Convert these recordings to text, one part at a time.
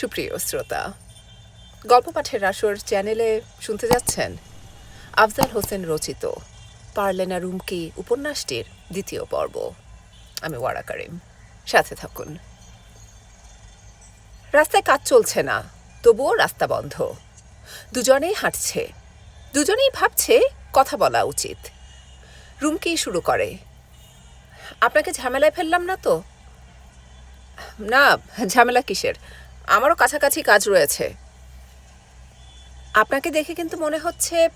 সুপ্রিয় শ্রোতা, গল্প পাঠের আসর চ্যানেলে শুনতে যাচ্ছেন আফজাল হোসেন রচিত পারলেনা রুমকি উপন্যাসটির দ্বিতীয় পর্ব। আমি ওয়ারা কারিম, সাথে থাকুন। রাস্তায় কাজ চলছে না, তবুও রাস্তা বন্ধ। দুজনেই হাঁটছে, দুজনেই ভাবছে কথা বলা উচিত। রুমকি শুরু করে, আপনাকে ঝামেলায় ফেললাম না তো? না, ঝামেলা কিসের? আমারও কাছাকাছি কাজ রয়েছে। আপনাকে দেখে কিন্তু মনে হচ্ছে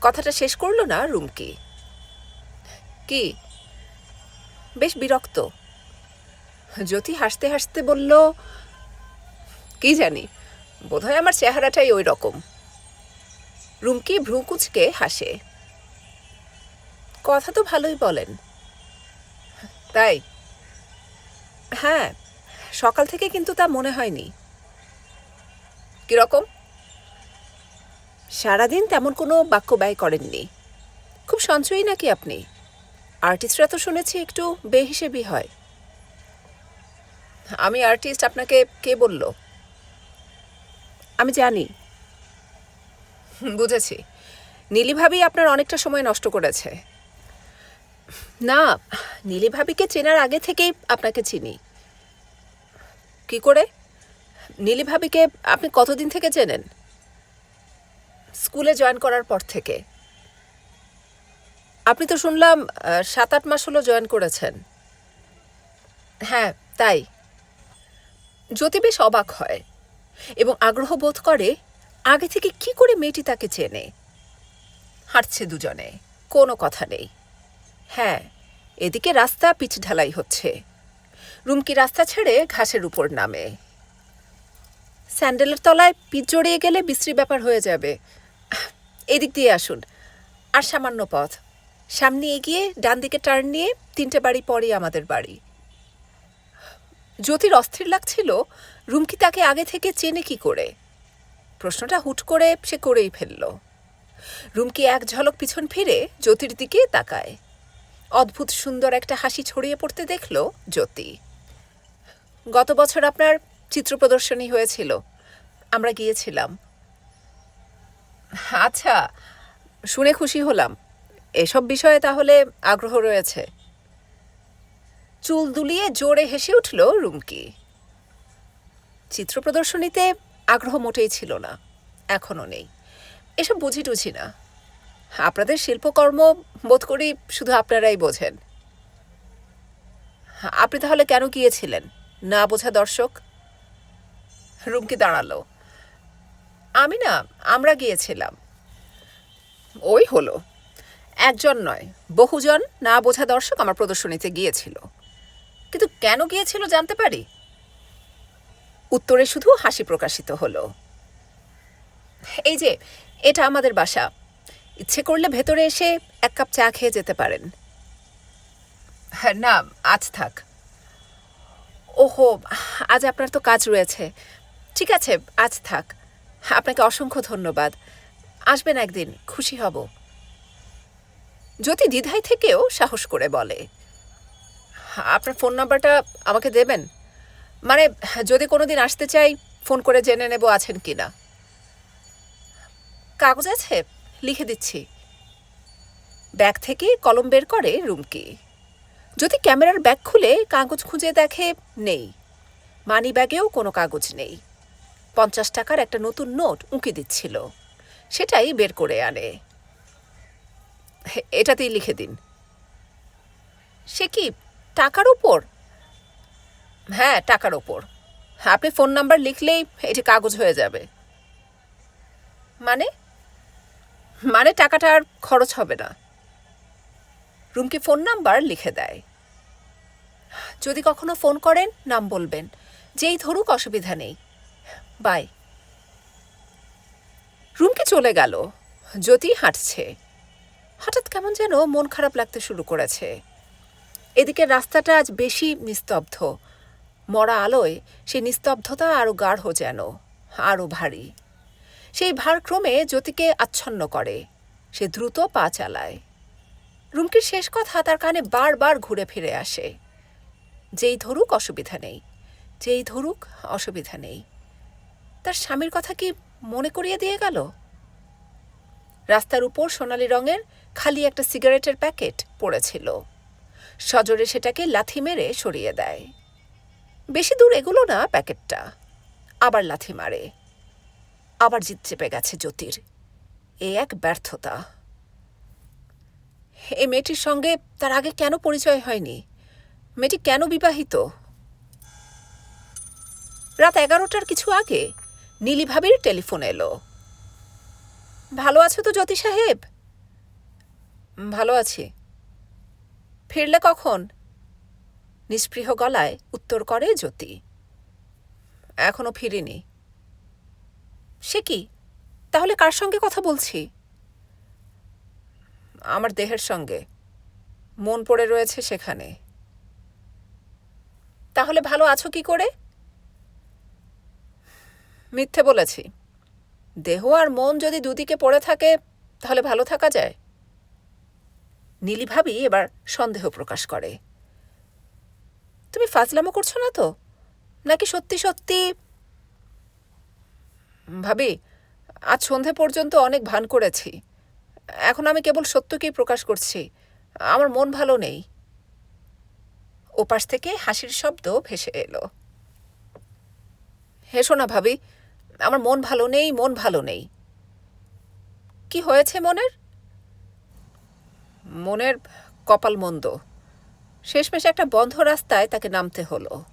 কথাটা শেষ করল না রুমকি? কি? বেশ বিরক্ত। জ্যোতি হাসতে হাসতে বলল, কি জানি, বোধহয় আমার চেহারাটাই ওই রকম। রুমকি ভ্রুকুচকে হাসে। কথা তো ভালোই বলেন। তাই? হ্যাঁ সকাল থেকে কিন্তু তা মনে হয়নি। কীরকম? সারাদিন তেমন কোনো বাক্য ব্যয় করেননি। খুব সঞ্চয়ী নাকি আপনি? আর্টিস্টরা তো শুনেছি একটু বেহিসেবি হয়। আমি আর্টিস্ট, আপনাকে কে বলল? আমি জানি। বুঝেছি। নীলি ভাবি আপনার অনেকটা সময় নষ্ট করেছে। না, নীলি ভাবিকে চেনার আগে থেকেই আপনাকে চিনি। কি করে? নীলি ভাবিকে আপনি কতদিন থেকে চেনেন? স্কুলে জয়েন করার পর থেকে। আপনি তো শুনলাম সাত আট মাস হলো জয়েন করেছেন। হ্যাঁ তাই। জ্যোতি বেশ অবাক হয় এবং আগ্রহ বোধ করে, আগে থেকে কি করে মেয়েটি তাকে চেনে? হাঁটছে দুজনে, কোনো কথা নেই। হ্যাঁ এদিকে রাস্তা পিচ ঢালাই হচ্ছে। রুমকি রাস্তা ছেড়ে ঘাসের উপর নামে। স্যান্ডেলের তলায় পিচ জড়িয়ে গেলে বিশ্রী ব্যাপার হয়ে যাবে। এদিক দিয়ে আসুন। আর সামান্য পথ। সামনে এগিয়ে ডান দিকে টার্ন নিয়ে তিনটে বাড়ি পরেই আমাদের বাড়ি। জ্যোতির অস্থির লাগছিল, রুমকি তাকে আগে থেকে চেনে কি করে। প্রশ্নটা হুট করে সে করেই ফেলল। রুমকি এক ঝলক পিছন ফিরে জ্যোতির দিকে তাকায়। অদ্ভুত সুন্দর একটা হাসি ছড়িয়ে পড়তে দেখল জ্যোতি। গত বছর আপনার চিত্র প্রদর্শনী হয়েছিল। আমরা গিয়েছিলাম। আচ্ছা শুনে খুশি হলাম। এসব বিষয়ে তাহলে আগ্রহ রয়েছে। চুল দুলিয়ে জোরে হেসে উঠল রুমকি। চিত্র প্রদর্শনীতে আগ্রহ মোটেই ছিল না। এখনও নেই। এসব বুঝি টুঝি না। আপনাদের শিল্পকর্ম বোধ করি শুধু আপনারাই বোঝেন। আপনি তাহলে কেন গিয়েছিলেন? না বোঝা দর্শক, রুমকি দাঁড়াল। আমি না, আমরা গিয়েছিলাম। ওই হলো। একজন নয়, বহুজন না বোঝা দর্শক আমার প্রদর্শনীতে গিয়েছিল। কিন্তু কেন গিয়েছিল জানতে পারি? উত্তরে শুধু হাসি প্রকাশিত হলো। এই যে, এটা আমাদের বাসা। ইচ্ছে করলে ভেতরে এসে এক কাপ চা খেয়ে যেতে পারেন। হ্যাঁ না, আজ থাক। ওহো, আজ আপনার তো কাজ রয়েছে। ঠিক আছে, আজ থাক। আপনাকে অসংখ্য ধন্যবাদ। আসবেন একদিন, খুশি হব। জ্যোতি দ্বিধায় থেকেও সাহস করে বলে, আপনার ফোন নাম্বারটা আমাকে দেবেন? মানে যদি কোনো দিন আসতে চাই, ফোন করে জেনে নেব আছেন কি না কাগজ আছে, লিখে দিচ্ছি। ব্যাগ থেকে কলম বের করে রুমকি। যদি ক্যামেরার ব্যাগ খুলে কাগজ খুঁজে দেখে, নেই। মানি ব্যাগেও কোনো কাগজ নেই। পঞ্চাশ টাকার একটা নতুন নোট উঁকি দিচ্ছিল। সেটাই বের করে আনে। এটাতেই লিখে দিন। সে কি টাকার উপর? হ্যাঁ টাকার ওপর আপনি ফোন নাম্বার লিখলেই এটি কাগজ হয়ে যাবে। মানে? মানে টাকাটা আর খরচ হবে না। রুমকি ফোন নাম্বার লিখে দেয়। যদি কখনো ফোন করেন, নাম বলবেন। যেই ধরুক, অসুবিধা নেই। বাই। রুমকি চলে গেল। জ্যোতি হাঁটছে। হঠাৎ কেমন যেন মন খারাপ লাগতে শুরু করেছে। এদিকে রাস্তাটা আজ বেশি নিস্তব্ধ। মরা আলোয় সেই নিস্তব্ধতা আরও গাঢ় যেন আরও ভারী। সেই ভার ক্রমে জ্যোতিকে আচ্ছন্ন করে। সে দ্রুত পা চালায়। রুমকির শেষ কথা তার কানে বারবার ঘুরে ফিরে আসে। যেই ধরুক অসুবিধা নেই। যেই ধরুক অসুবিধা নেই। তার স্বামীর কথা কি মনে করিয়ে দিয়ে গেল? রাস্তার উপর সোনালি রঙের খালি একটা সিগারেটের প্যাকেট পড়েছিল। সজোরে সেটাকে লাথি মেরে সরিয়ে দেয়। বেশি দূর এগুলো না প্যাকেটটা। আবার লাথি মারে। আবার জিত চেপে গেছে জ্যোতির। এ এক ব্যর্থতা। এই মেয়েটির সঙ্গে তার আগে কেন পরিচয় হয়নি? মেয়েটি কেন বিবাহিত? রাত এগারোটার কিছু আগে নীলি ভাবির টেলিফোন এলো। ভালো আছো তো জ্যোতি সাহেব? ভালো আছি। ফিরলে কখন? নিস্পৃহ গলায় উত্তর করে জ্যোতি। এখনও ফিরিনি। সে কি? তাহলে কার সঙ্গে কথা বলছি? আমার দেহের সঙ্গে। মন পড়ে রয়েছে সেখানে। তাহলে ভালো আছো কি করে? মিথ্যে বলেছি। দেহ আর মন যদি দুদিকে পড়ে থাকে, তাহলে ভালো থাকা যায়। নীলি ভাবি এবার সন্দেহ প্রকাশ করে। তুমি ফাজলামো করছ না তো? নাকি সত্যি সত্যি? ভাবি, আজ সন্ধে পর্যন্ত অনেক ভান করেছি। এখন আমি কেবল সত্যকেই প্রকাশ করছি। আমার মন ভালো নেই। ওপাশ থেকে হাসির শব্দ ভেসে এলো। হেসো না ভাবি, আমার মন ভালো নেই, মন ভালো নেই। কি হয়েছে মনের? মনের কপাল মন্দ। শেষমেশ একটা বন্ধ রাস্তায় তাকে নামতে হলো।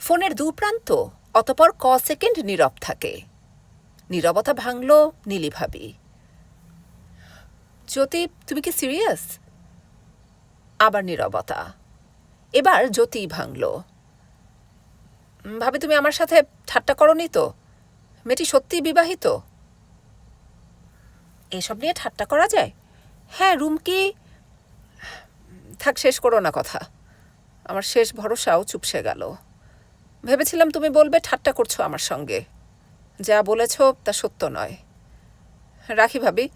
ফোনের দু প্রান্ত, অতপর ক সেকেন্ড নীরব থাকে। নীরবতা ভাঙল নীলি ভাবি জ্যোতি, তুমি কি সিরিয়াস? আবার নীরবতা। এবার জ্যোতি ভাঙল। ভাবি, তুমি আমার সাথে ঠাট্টা করনি তো? মেয়েটি সত্যিই বিবাহিত? এসব নিয়ে ঠাট্টা করা যায়? হ্যাঁ রুম কি? থাক, শেষ করো না কথা। আমার শেষ ভরসাও চুপসে গেল। ভেবেছিলাম তুমি বলবে ঠাট্টা করছ আমার সঙ্গে। যা বলেছ তা সত্য নয়। রাখি ভাবি,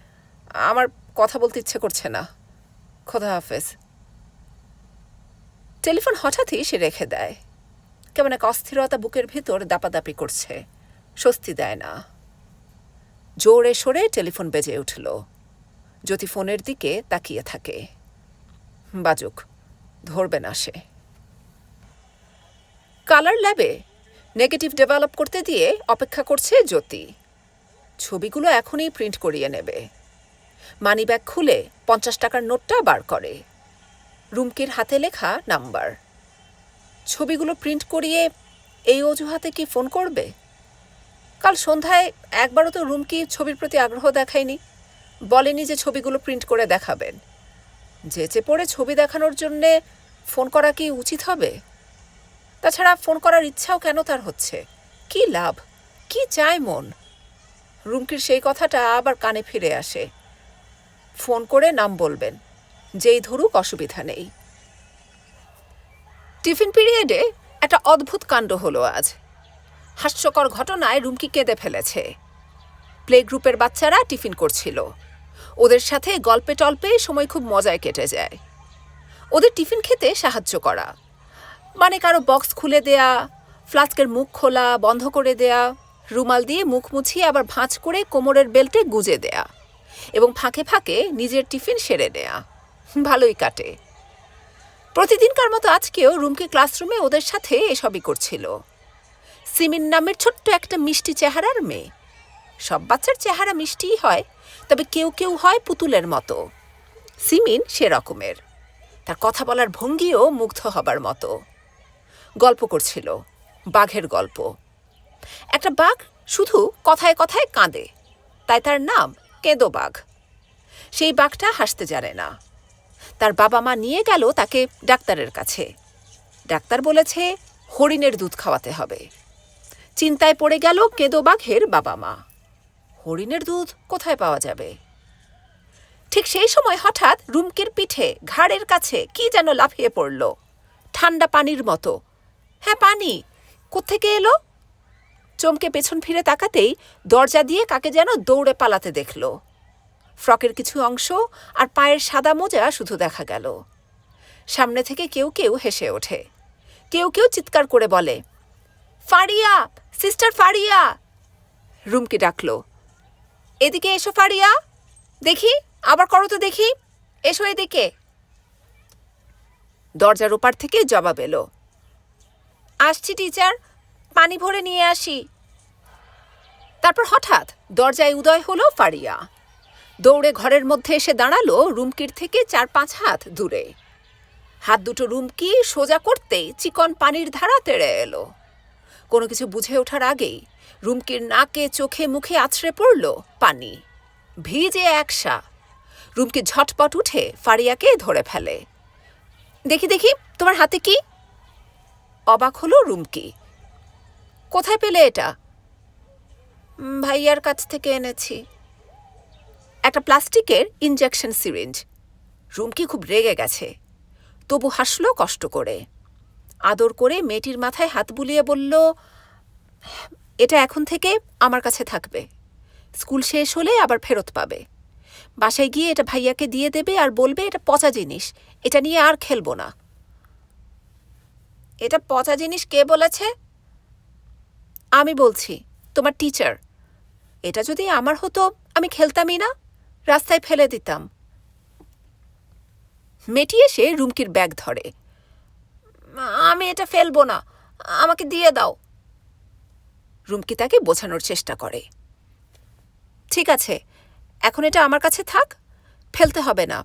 আমার কথা বলতে ইচ্ছে করছে না। খোদা হাফেজ। টেলিফোন হঠাৎই সে রেখে দেয়। কেমন এক অস্থিরতা বুকের ভিতর দাপাদাপি করছে। স্বস্তি দেয় না। জোরে সরে টেলিফোন বেজে উঠল। জ্যোতি ফোনের দিকে তাকিয়ে থাকে। বাজুক, ধরবে না সে। কালার ল্যাবে নেগেটিভ ডেভেলপ করতে দিয়ে অপেক্ষা করছে জ্যোতি। ছবিগুলো এখনই প্রিন্ট করিয়ে নেবে। মানিব্যাগ খুলে পঞ্চাশ টাকার নোটটা বার করে। রুমকির হাতে লেখা নাম্বার। ছবিগুলো প্রিন্ট করিয়ে এই অজুহাতে কি ফোন করবে? কাল সন্ধ্যায় একবারও তো রুমকি ছবির প্রতি আগ্রহ দেখায়নি। বলেনি যে ছবিগুলো প্রিন্ট করে দেখাবেন। যেচে পড়ে ছবি দেখানোর জন্যে ফোন করা কি উচিত হবে? তাছাড়া ফোন করার ইচ্ছাও কেন তার হচ্ছে? কি লাভ? কি চায় মন? রুমকির সেই কথাটা আবার কানে ফিরে আসে। ফোন করে নাম বলবেন। যেই ধরুক অসুবিধা নেই। টিফিন পিরিয়ডে একটা অদ্ভুত কাণ্ড হলো আজ। হাস্যকর ঘটনায় রুমকি কেঁদে ফেলেছে। প্লে গ্রুপের বাচ্চারা টিফিন করছিল। ওদের সাথে গল্পে টল্পে সময় খুব মজায় কেটে যায়। ওদের টিফিন খেতে সাহায্য করা। মানে কারও বক্স খুলে দেয়া, ফ্লাস্কের মুখ খোলা, বন্ধ করে দেয়া, রুমাল দিয়ে মুখ মুছিয়ে আবার ভাঁজ করে কোমরের বেল্টে গুজে দেয়া। এবং ফাঁকে ফাঁকে নিজের টিফিন সেরে নেয়া। ভালোই কাটে। প্রতিদিনকার মতো আজকেও রুমকে ক্লাসরুমে ওদের সাথে এসবই করছিল। সিমিন নামের ছোট্ট একটা মিষ্টি চেহারার মেয়ে। সব বাচ্চার চেহারা মিষ্টিই হয়, তবে কেউ কেউ হয় পুতুলের মতো। সিমিন সে রকমের। তার কথা বলার ভঙ্গিও মুগ্ধ হবার মতো। গল্প করছিল, বাঘের গল্প। একটা বাঘ শুধু কথায় কথায় কাঁদে, তাই তার নাম কেঁদো বাঘ। সেই বাঘটা হাসতে জানে না। তার বাবা মা নিয়ে গেল তাকে ডাক্তারের কাছে। ডাক্তার বলেছে, হরিণের দুধ খাওয়াতে হবে। চিন্তায় পড়ে গেল কেঁদো বাঘের বাবা মা। হরিণের দুধ কোথায় পাওয়া যাবে? ঠিক সেই সময় হঠাৎ রুমকির পিঠে ঘাড়ের কাছে কি যেন লাফিয়ে পড়ল। ঠান্ডা পানির মতো। হ্যাঁ পানি, কোত্থেকে এলো? চমকে পেছন ফিরে তাকাতেই দরজা দিয়ে কাকে যেন দৌড়ে পালাতে দেখল। ফ্রকের কিছু অংশ আর পায়ের সাদা মোজা শুধু দেখা গেল। সামনে থেকে কেউ কেউ হেসে ওঠে। কেউ কেউ চিৎকার করে বলে, ফারিয়া, সিস্টার ফারিয়া! রুমকি ডাকলো, এদিকে এসো ফারিয়া, দেখি, আবার করো তো দেখি, এসো এদিকে। দরজার ওপার থেকে জবাব এলো, আসছি টিচার পানি ভরে নিয়ে আসি। তারপর হঠাৎ দরজায় উদয় হলো ফারিয়া। দৌড়ে ঘরের মধ্যে এসে দাঁড়াল রুমকির থেকে চার পাঁচ হাত দূরে। হাত দুটো রুমকি সোজা করতেই চিকন পানির ধারা তেড়ে এলো। কোনো কিছু বুঝে ওঠার আগেই রুমকির নাকে, চোখে, মুখে আছড়ে পড়ল পানি। ভিজে একসা রুমকি ঝটপট উঠে ফারিয়াকে ধরে ফেলে। দেখি দেখি, তোমার হাতে কি? অবাক হলো রুমকি কোথায় পেলে এটা? ভাইয়ার কাছ থেকে এনেছি। একটা প্লাস্টিকের ইনজেকশন সিরিঞ্জ রুমকি খুব রেগে গেছে। তবু হাসলো কষ্ট করে। আদর করে মেয়েটির মাথায় হাত বুলিয়ে বলল, এটা এখন থেকে আমার কাছে থাকবে। স্কুল শেষ হলে আবার ফেরত পাবে। বাসায় গিয়ে এটা ভাইয়াকে দিয়ে দেবে আর বলবে, এটা পচা জিনিস। এটা নিয়ে আর খেলব না। এটা পচা জিনিস কে বলেছে? আমি বলছি, তোমার টিচার এটা যদি আমার হতো, আমি খেলতামই না। রাস্তায় ফেলে দিতাম। মেয়েটি এসে রুমকির ব্যাগ ধরে। আমি এটা ফেলব না, আমাকে দিয়ে দাও। রুমকি তাকে বোঝানোর চেষ্টা করে। ঠিক আছে, এখন এটা আমার কাছে থাক, ফেলতে হবে না,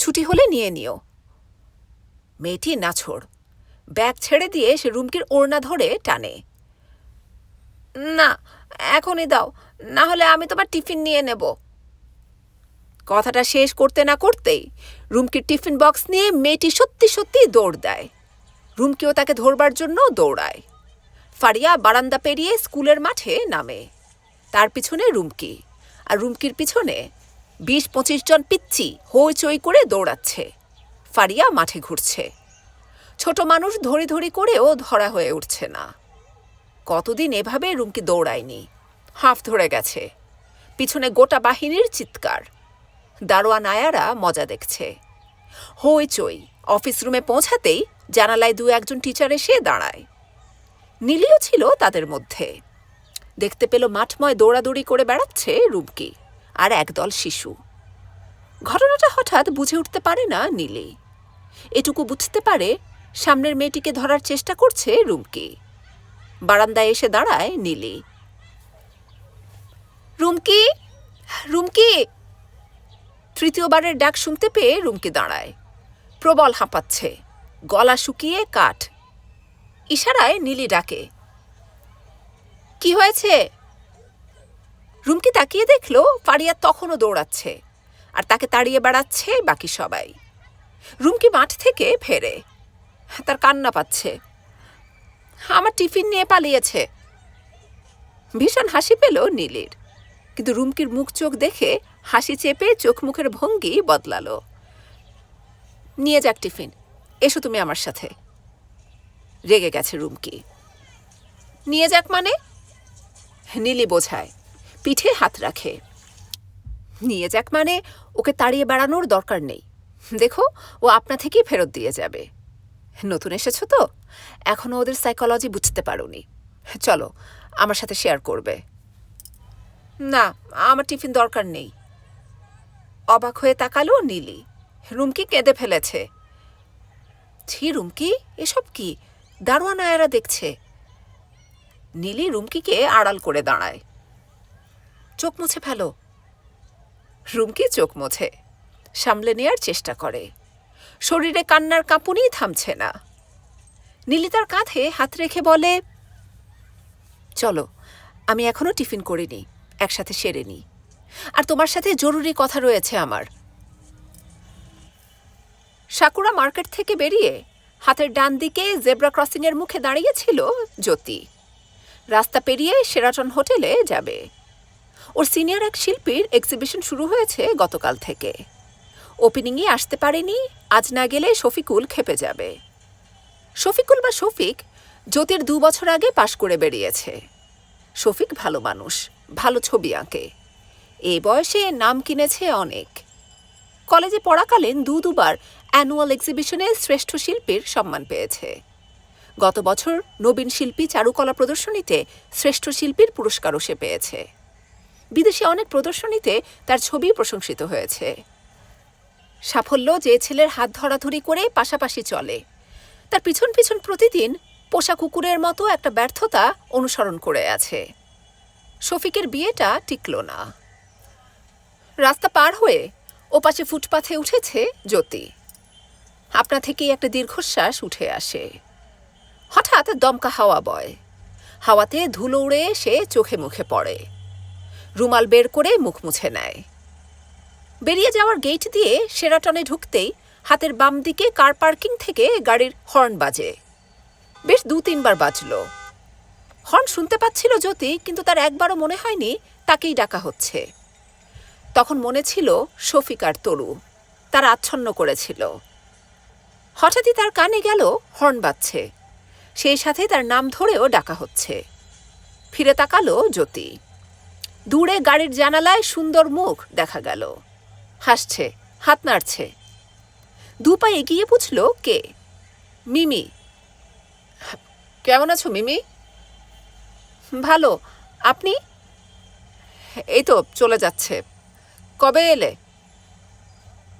ছুটি হলে নিয়ে নিও। মেয়েটি নাছোড়। ব্যাগ ছেড়ে দিয়ে সে রুমকির ওড়না ধরে টানে। না, এখনই দাও। না হলে আমি তোমার টিফিন নিয়ে নেব। কথাটা শেষ করতে না করতেই রুমকির টিফিন বক্স নিয়ে মেয়েটি সত্যি সত্যি দৌড় দেয়। রুমকিও তাকে ধরবার জন্য দৌড়ায়। ফারিয়া বারান্দা পেরিয়ে স্কুলের মাঠে নামে। তার পিছনে রুমকি। আর রুমকির পিছনে বিশ পঁচিশ জন পিচ্ছি হইচই করে দৌড়াচ্ছে। ফারিয়া মাঠে ঘুরছে। ছোট মানুষ ধরি ধরি করেও ধরা হয়ে উঠছে না। কতদিন এভাবে রুমকি দৌড়ায়নি? হাফ ধরে গেছে। পিছনে গোটা বাহিনীর চিৎকার। দারোয়ান আয়ারা মজা দেখছে। হইচই অফিস রুমে পৌঁছাতেই জানালায় দু একজন টিচার এসে দাঁড়ায়। নীলিও ছিল তাদের মধ্যে। দেখতে পেল মাঠময় দৌড়াদৌড়ি করে বেড়াচ্ছে রুমকি আর একদল শিশু। ঘটনাটা হঠাৎ বুঝে উঠতে পারে না নীলি। এটুকু বুঝতে পারে সামনের মেয়েটিকে ধরার চেষ্টা করছে রুমকি বারান্দায় এসে দাঁড়ায় নীলি। রুমকি রুমকি! তৃতীয়বারের ডাক শুনতে পেয়ে রুমকি দাঁড়ায়। প্রবল হাঁপাচ্ছে। গলা শুকিয়ে কাঠ। ইশারায় নীলি ডাকে, কি হয়েছে? রুমকি তাকিয়ে দেখল, ফারিয়া তখনও দৌড়াচ্ছে আর তাকে তাড়িয়ে বেড়াচ্ছে বাকি সবাই। রুমকি মাঠ থেকে ফেরে। তার কান্না পাচ্ছে। আমার টিফিন নিয়ে পালিয়েছে। ভীষণ হাসি পেল নীলির। কিন্তু রুমকির মুখ চোখ দেখে হাসি চেপে চোখ মুখের ভঙ্গি বদলালো। নিয়ে যাক টিফিন, এসো তুমি আমার সাথে। রেগে গেছে রুমকি। নিয়ে যাক মানে? নীলি বোঝায়, পিঠে হাত রাখে। নিয়ে যাক মানে ওকে তাড়িয়ে বেড়ানোর দরকার নেই। দেখো, ও আপনা থেকেই ফেরত দিয়ে যাবে। নতুন এসেছ তো? এখনও ওদের সাইকোলজি বুঝতে পারোনি। চলো, আমার সাথে শেয়ার করবে। না, আমার টিফিন দরকার নেই। অবাক হয়ে তাকালো নীলি। রুমকি কেঁদে ফেলেছে। ছি, রুমকি, এসব কি? দারোয়ান আয়ারা দেখছে। নীলি রুমকিকে আড়াল করে দাঁড়ায়। চোখ মুছে ফেলো। রুমকি চোখ মুছে। সামলে নেয়ার চেষ্টা করে। শরীরে কান্নার কাঁপুনি থামছে না। নীলি তার কাঁধে হাত রেখে বলে, চলো, আমি এখনও টিফিন করিনি, একসাথে সেরে নিই। আর তোমার সাথে জরুরি কথা রয়েছে আমার। সাকুরা মার্কেট থেকে বেরিয়ে হাতের ডান দিকে জেব্রা ক্রসিংয়ের মুখে দাঁড়িয়েছিল জ্যোতি। রাস্তা পেরিয়ে সেরাটন হোটেলে যাবে। ওর সিনিয়র এক শিল্পীর এক্সিবিশন শুরু হয়েছে গতকাল থেকে। ওপেনিংয়ে আসতে পারেনি, আজ না গেলে শফিকুল খেপে যাবে। শফিকুল বা শফিক জ্যোতির দু বছর আগে পাশ করে বেরিয়েছে। শফিক ভালো মানুষ, ভালো ছবি আঁকে। এ বয়সে নাম কিনেছে অনেক। কলেজে পড়াকালীন দু দুবার অ্যানুয়াল এক্সিবিশনে শ্রেষ্ঠ শিল্পীর সম্মান পেয়েছে। গত বছর নবীন শিল্পী চারুকলা প্রদর্শনীতে শ্রেষ্ঠ শিল্পীর পুরস্কারও সে পেয়েছে। বিদেশে অনেক প্রদর্শনীতে তার ছবি প্রশংসিত হয়েছে। সাফল্য যে ছেলের হাত ধরাধরি করে পাশাপাশি চলে। তার পিছন পিছন প্রতিদিন পোষা কুকুরের মতো একটা ব্যর্থতা অনুসরণ করে আছে। শফিকের বিয়েটা টিকল না। রাস্তা পার হয়ে ওপাশে ফুটপাথে উঠেছে জ্যোতি। আপনা থেকেই একটা দীর্ঘশ্বাস উঠে আসে। হঠাৎ দমকা হাওয়া বয়। হাওয়াতে ধুলো উড়ে এসে চোখে মুখে পড়ে। রুমাল বের করে মুখ মুছে নেয়। বেরিয়ে যাওয়ার গেট দিয়ে সেরাটনে ঢুকতেই হাতের বাম দিকে কার পার্কিং থেকে গাড়ির হর্ন বাজে। বেশ দু তিনবার বাজলো। হর্ন শুনতে পাচ্ছিল জ্যোতি, কিন্তু তার একবারও মনে হয়নি তাকেই ডাকা হচ্ছে। তখন মনে ছিল শফিক আর তরু, তার আচ্ছন্ন করেছিল। হঠাৎই তার কানে গেল হর্ন বাজছে। সেই সাথে তার নাম ধরেও ডাকা হচ্ছে। ফিরে তাকালো জ্যোতি। দূরে গাড়ির জানালায় সুন্দর মুখ দেখা গেল। হাসছে, হাত নাড়ছে। দু পা এগিয়ে বুঝল কে? মিমি। কেমন আছো মিমি? ভালো। আপনি? এই তো, চলে যাচ্ছে। কবে এলে?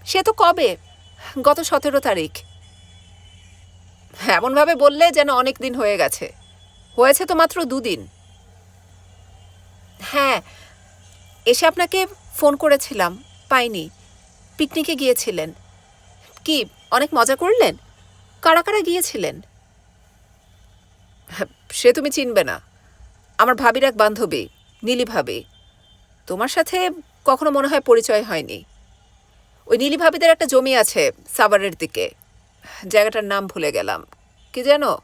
সে তো কবে? গত সতেরো তারিখ। এমনভাবে বললে যেন অনেক দিন হয়ে গেছে। হয়েছে তো মাত্র দুদিন। হ্যাঁ এসে আপনাকে ফোন করেছিলাম, পাইনি। পিকনিকে গিয়েছিলেন। কি অনেক মজা করলেন? কারা কারা গিয়েছিলেন? সে তুমি চিনবে না। আমার ভাবির এক বান্ধবী, নীলি ভাবি। তোমার সাথে কখনো মনে হয় পরিচয় হয়নি। ওই নীলি ভাবিদের একটা জমি আছে সাভারের দিকে। জায়গাটার নাম ভুলে গেলাম। কি জানো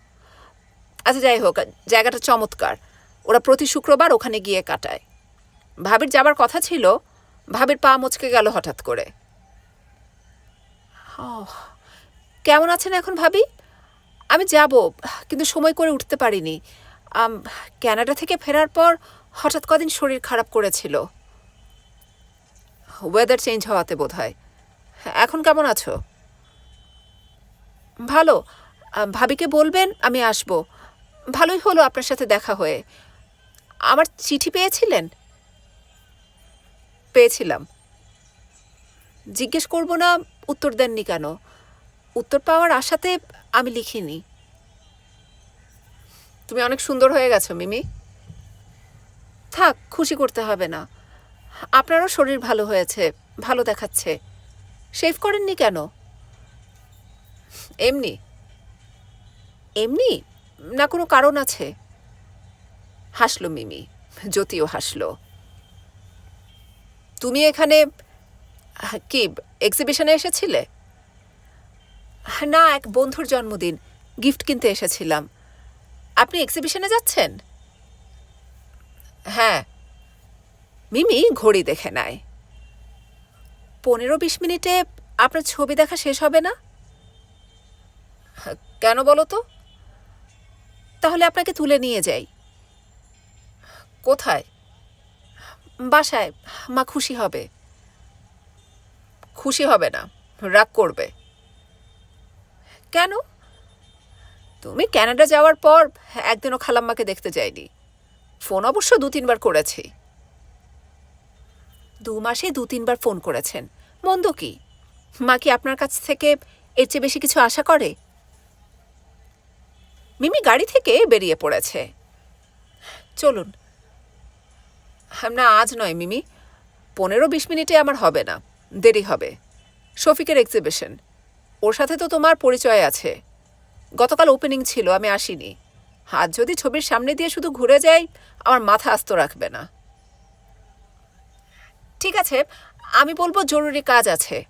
আচ্ছা যাই হোক, জায়গাটা চমৎকার। ওরা প্রতি শুক্রবার ওখানে গিয়ে কাটায়। ভাবির যাবার কথা ছিল, ভাবির পা মচকে গেল হঠাৎ করে। কেমন আছেন এখন ভাবি? আমি যাব, কিন্তু সময় করে উঠতে পারিনি। ক্যানাডা থেকে ফেরার পর হঠাৎ কদিন শরীর খারাপ করেছিল। ওয়েদার চেঞ্জ হওয়াতে বোধ হয় এখন কেমন আছো? ভালো। ভাবিকে বলবেন, আমি আসব। ভালোই হলো আপনার সাথে দেখা হয়ে। আমার চিঠি পেয়েছিলেন? পেয়েছিলাম। জিজ্ঞেস করব না উত্তর দেননি কেন? উত্তর পাওয়ার আশাতে আমি লিখিনি। তুমি অনেক সুন্দর হয়ে গেছো, মিমি। থাক, খুশি করতে হবে না। আপনারও শরীর ভালো হয়েছে, ভালো দেখাচ্ছে। শেভ করেননি কেন? এমনি। এমনি? না, কোনো কারণ আছে? হাসলো মিমি জ্যোতিও হাসলো। তুমি এখানে কি এক্সিবিশনে এসেছিলে? না, এক বন্ধুর জন্মদিন গিফট কিনতে এসেছিলাম। আপনি এক্সিবিশনে যাচ্ছেন? হ্যাঁ। মিমি ঘড়ি দেখে নেয়। পনেরো বিশ মিনিটে আপনার ছবি দেখা শেষ হবে না? কেন বলো তো? তাহলে আপনাকে তুলে নিয়ে যাই। কোথায়? বাসায়, মা খুশি হবে। খুশি হবে না, রাগ করবে। কেন? তুমি ক্যানাডা যাওয়ার পর একদিনও খালাম্মাকে দেখতে যাইনি ফোন অবশ্য দু তিনবার করেছি। দু মাসে দু তিনবার ফোন করেছেন। মন্দ কি? মা কি আপনার কাছ থেকে এর চেয়ে বেশি কিছু আশা করে? মিমি গাড়ি থেকে বেরিয়ে পড়েছে। চলুন। না, আজ নয় মিমি। পনেরো বিশ মিনিটে আমার হবে না। দেরি হবে। শফিকের এক্সিবিশন ওর সাথে তো তোমার পরিচয় আছে। গতকাল ওপেনিং ছিল, আমি আসিনি। আজ যদি ছবির সামনে দিয়ে শুধু ঘুরে যাই, আমার মাথা আস্ত রাখবে না। ঠিক আছে, আমি বলব জরুরি কাজ আছে।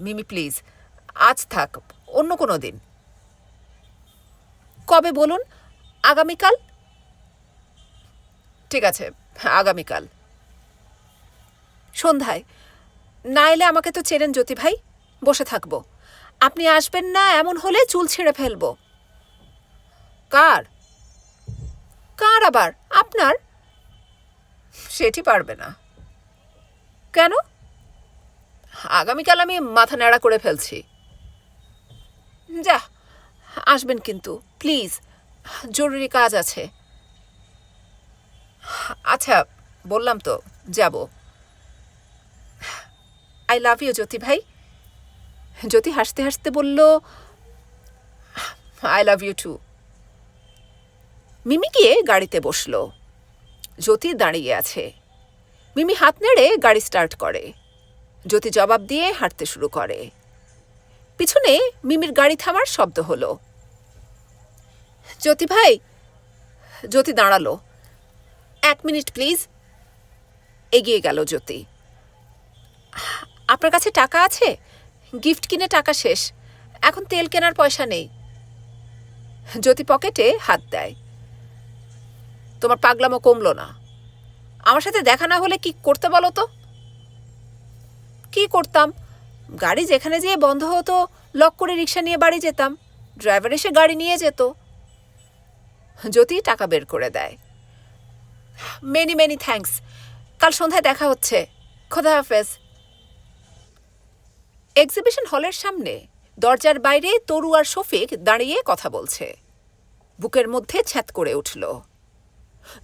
মিমি প্লিজ আজ থাক, অন্য কোনো দিন। কবে বলুন? আগামীকাল? ঠিক আছে, আগামীকাল। সন্ধ্যায়। না এলে আমাকে তো চেনেন জ্যোতি ভাই, বসে থাকব। আপনি আসবেন না, এমন হলে চুল ছিঁড়ে ফেলব। কার? কার আবার? আপনার? সেটি পারবে না। কেন? আগামীকাল আমি মাথা ন্যাড়া করে ফেলছি। যা, আসবেন কিন্তু, প্লিজ, জরুরি কাজ আছে। আচ্ছা বললাম তো, যাব। আই লাভ ইউ জ্যোতি ভাই। জ্যোতি হাসতে হাসতে বলল I love you too Mimi গিয়ে গাড়িতে বসল। জ্যোতি দাঁড়িয়ে আছে। মিমি হাত নেড়ে গাড়ি স্টার্ট করে। জ্যোতি জবাব দিয়ে হাঁটতে শুরু করে। পিছনে মিমির গাড়ি থামার শব্দ হলো। জ্যোতি ভাই জ্যোতি দাঁড়াল। এক মিনিট প্লিজ এগিয়ে গেল জ্যোতি আপনার কাছে টাকা আছে? গিফট কিনে টাকা শেষ। এখন তেল কেনার পয়সা নেই। জ্যোতি পকেটে হাত দেয়। তোমার পাগলামো কমলো না। আমার সাথে দেখা না হলে কি করতে বলো তো? কি করতাম? গাড়ি যেখানে যেয়ে বন্ধ হতো, লক করে রিক্সা নিয়ে বাড়ি যেতাম। ড্রাইভার এসে গাড়ি নিয়ে যেত। জ্যোতি টাকা বের করে দেয়। মেনি মেনি থ্যাঙ্কস কাল সন্ধ্যায় দেখা হচ্ছে। খোদা হাফেজ। এক্সিবিশন হলের সামনে দরজার বাইরে তরু আর শফিক দাঁড়িয়ে কথা বলছে। বুকের মধ্যে ছ্যাত করে উঠল।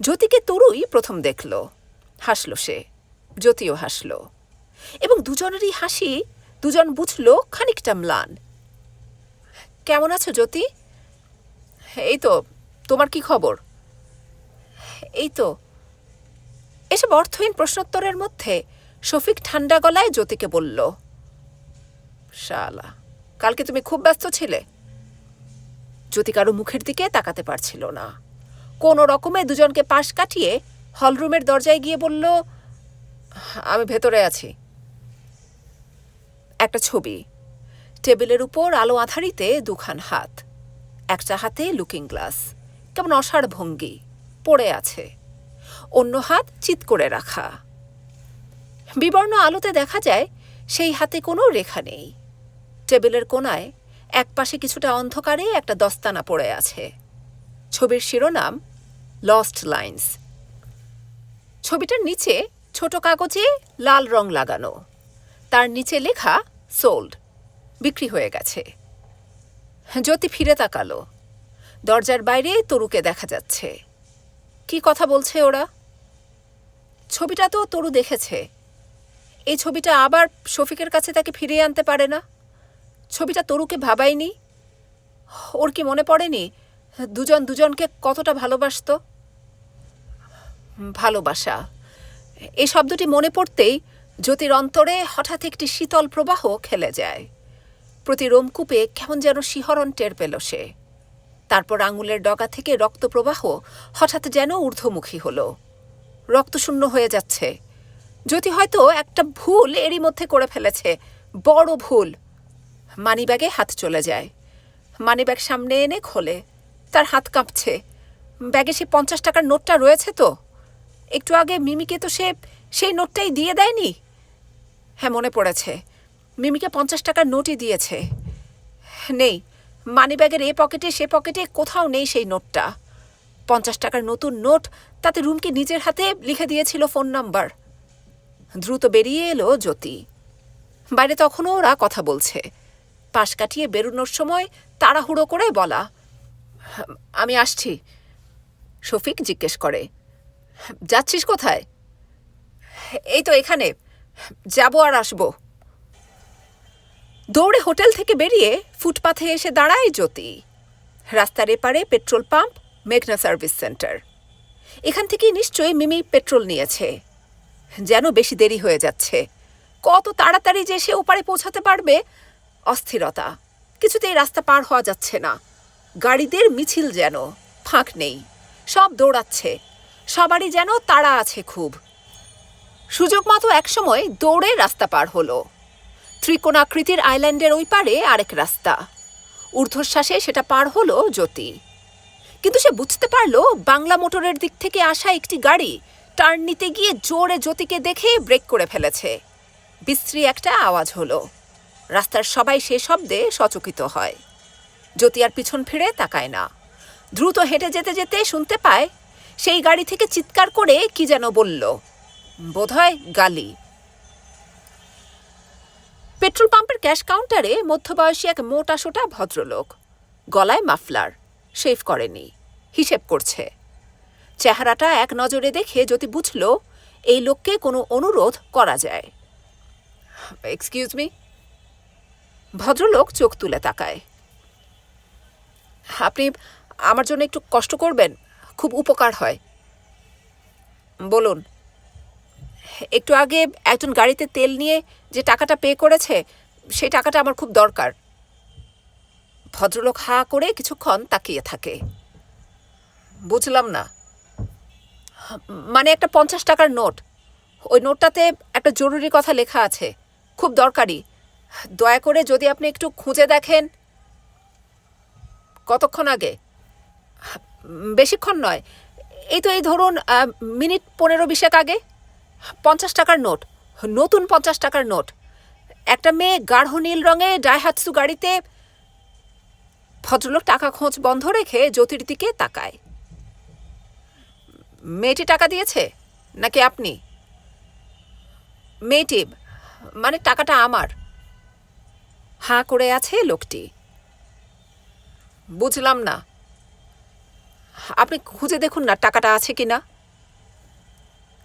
জ্যোতিকে তরুই প্রথম দেখল। হাসল সে। জ্যোতিও হাসল। এবং দুজনেরই হাসি, দুজন বুঝল খানিকটা ম্লান। কেমন আছো জ্যোতি? এই তো, তোমার কি খবর? এই তো। এসব অর্থহীন প্রশ্নোত্তরের মধ্যে শফিক ঠান্ডা গলায় জ্যোতিকে বলল। শালা। কালকে তুমি খুব ব্যস্ত ছিলে। জ্যোতি কারও মুখের দিকে তাকাতে পারছিল না। কোনো রকমে দুজনকে পাশ কাটিয়ে হলরুমের দরজায় গিয়ে বলল, আমি ভেতরে আছি। একটা ছবি। টেবিলের উপর আলো আধারিতে দুখান হাত। একটা হাতে লুকিং গ্লাস। কেমন অসাড় ভঙ্গি। পড়ে আছে। অন্য হাত চিত করে রাখা। বিবর্ণ আলোতে দেখা যায়, সেই হাতে কোনো রেখা নেই। টেবিলের কোনায় একপাশে কিছুটা অন্ধকারে একটা দস্তানা পড়ে আছে। ছবির শিরোনাম লস্ট লাইন্স ছবিটার নিচে ছোট কাগজে লাল রং লাগানো। তার নিচে লেখা সোল্ড বিক্রি হয়ে গেছে। জ্যোতি ফিরে তাকালো। দরজার বাইরে তরুকে দেখা যাচ্ছে। কি কথা বলছে ওরা? ছবিটা তো তরু দেখেছে। এই ছবিটা আবার শফিকের কাছে তাকে ফিরিয়ে আনতে পারে না? ছবিটা তরুকে ভাবায়নি? ওর কি মনে পড়েনি? দুজন দুজনকে কতটা ভালোবাসত? ভালোবাসা। এই শব্দটি মনে পড়তেই জ্যোতির অন্তরে হঠাৎ একটি শীতল প্রবাহ খেলে যায়। প্রতি রোমকূপে কেমন যেন শিহরণ টের পেল সে। তারপর আঙুলের ডগা থেকে রক্তপ্রবাহ হঠাৎ যেন ঊর্ধ্বমুখী হলো। রক্তশূন্য হয়ে যাচ্ছে। জ্যোতি হয়তো একটা ভুল এরই মধ্যে করে ফেলেছে। বড় ভুল। মানিব্যাগে হাত চলে যায়। মানিব্যাগ সামনে এনে খোলে। তার হাত কাঁপছে। ব্যাগে সে পঞ্চাশ টাকার নোটটা রয়েছে তো? একটু আগে মিমিকে তো সে সেই নোটটাই দিয়ে দেয়নি? হ্যাঁ মনে পড়েছে। মিমিকে পঞ্চাশ টাকার নোটই দিয়েছে। নেই, মানিব্যাগের এ পকেটে, সে পকেটে কোথাও নেই সেই নোটটা। পঞ্চাশ টাকার নতুন নোট তাতে রুমকে নিজের হাতে লিখে দিয়েছিল ফোন নাম্বার। দ্রুত বেরিয়ে এলো জ্যোতি। বাইরে তখনও ওরা কথা বলছে। পাশ কাটিয়ে বেরোনোর সময় তাড়াহুড়ো করে বলা, আমি আসছি। শফিক জিজ্ঞেস করে, যাচ্ছিস কোথায়? এই তো এখানে, যাব আর আসব। দৌড়ে হোটেল থেকে বেরিয়ে ফুটপাথে এসে দাঁড়ায় জ্যোতি, রাস্তার এপারে পেট্রোল পাম্প, মেঘনা সার্ভিস সেন্টার। এখান থেকেই নিশ্চয়ই মিমি পেট্রোল নিয়েছে। যেন বেশি দেরি হয়ে যাচ্ছে। কত তাড়াতাড়ি যে সে ওপারে পৌঁছাতে পারবে অস্থিরতা। কিছুতেই রাস্তা পার হওয়া যাচ্ছে না। গাড়িদের মিছিল যেন, ফাঁক নেই। সব দৌড়াচ্ছে। সবারই যেন তাড়া আছে খুব। সুযোগ মতো একসময় দৌড়ে রাস্তা পার হলো। ত্রিকোণাকৃতির আইল্যান্ডের ওই পারে আরেক রাস্তা। ঊর্ধ্বশ্বাসে সেটা পার হলো জ্যোতি। কিন্তু সে বুঝতে পারল, বাংলা মোটরের দিক থেকে আসা একটি গাড়ি টার্ন নিতে গিয়ে জোরে জ্যোতিকে দেখে ব্রেক করে ফেলেছে। বিশ্রী একটা আওয়াজ হলো। রাস্তার সবাই সে শব্দে সচকিত হয়। জ্যোতি আর পিছন ফিরে তাকায় না। দ্রুত হেঁটে যেতে যেতে শুনতে পায়, সেই গাড়ি থেকে চিৎকার করে কি যেন বলল। বোধহয় গালি। পেট্রোল পাম্পের ক্যাশ কাউন্টারে মধ্যবয়সী এক মোটা সোটা ভদ্রলোক। গলায় মাফলার। শেভ করেনি। হিসেব করছে। চেহারাটা এক নজরে দেখে যদি বুঝল, এই লোককে কোনো অনুরোধ করা যায়। Excuse me. ভদ্রলোক চোখ তুলে তাকায়। আপনি আমার জন্য একটু কষ্ট করবেন? খুব উপকার হয়। বলুন, একটু আগে একজন গাড়িতে তেল নিয়ে যে টাকাটা পে করেছে, সেই টাকাটা আমার খুব দরকার। ভদ্রলোক হা করে কিছুক্ষণ তাকিয়ে থাকে। বুঝলাম না। মানে একটা পঞ্চাশ টাকার নোট। ওই নোটটাতে একটা জরুরি কথা লেখা আছে। খুব দরকারি। দয়া করে যদি আপনি একটু খুঁজে দেখেন। কতক্ষণ আগে? বেশিক্ষণ নয়। এই তো এই ধরুন মিনিট পনেরো বিশেক আগে। পঞ্চাশ টাকার নোট, নতুন পঞ্চাশ টাকার নোট। একটা মেয়ে গাঢ় নীল রঙে ডাইহাটসু গাড়িতে ভদ্রলোক টাকা খোঁজ বন্ধ রেখে জ্যোতির দিকে তাকায়। মেয়েটি টাকা দিয়েছে? নাকি আপনি? মেয়েটি মানে টাকাটা আমার। হাঁ করে আছে লোকটি। বুঝলাম না। আপনি খুঁজে দেখুন না টাকাটা আছে কি না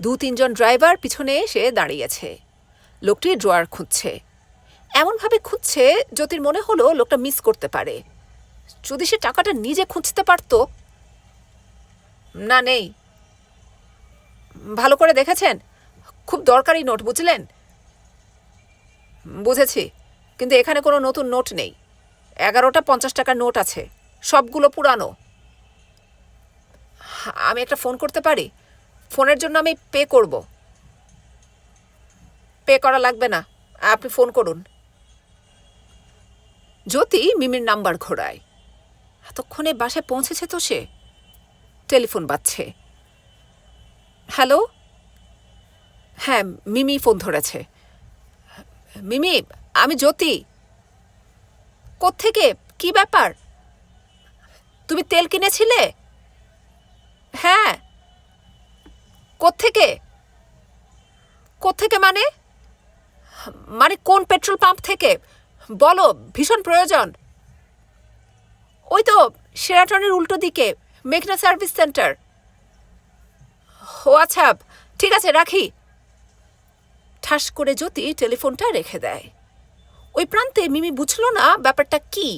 দু তিনজন ড্রাইভার পিছনে এসে দাঁড়িয়েছে। লোকটি ড্রয়ার খুঁজছে। এমনভাবে খুঁজছে জ্যোতির মনে হলো লোকটা মিস করতে পারে। যদি সে টাকাটা নিজে খুঁজতে পারতো। না, নেই। ভালো করে দেখেছেন? খুব দরকারি নোট, বুঝলেন? বুঝেছি। কিন্তু এখানে কোনো নতুন নোট নেই। এগারোটা পঞ্চাশ টাকার নোট আছে। সবগুলো পুরানো। আমি একটা ফোন করতে পারি? ফোনের জন্য আমি পে করব। পে করা লাগবে না। আপনি ফোন করুন। জ্যোতি মিমির নাম্বার ঘোরায়। এতক্ষণে বাসায় পৌঁছেছে তো সে? টেলিফোন বাজছে। হ্যালো? হ্যাঁ মিমি ফোন ধরেছে। মিমি আমি জ্যোতি। কোত্থেকে? কি ব্যাপার? তুমি তেল কিনেছিলে? হ্যাঁ। কোত্থেকে? কোত্থেকে মানে? মানে কোন পেট্রোল পাম্প থেকে? বলো, ভীষণ প্রয়োজন। ওই তো সেরাটনের উল্টো দিকে, মেঘনা সার্ভিস সেন্টার। ও আচ্ছা ঠিক আছে, রাখি। ঠাস করে জ্যোতি টেলিফোনটা রেখে দেয়। ওই প্রান্তে মিমি বুঝল না ব্যাপারটা কি?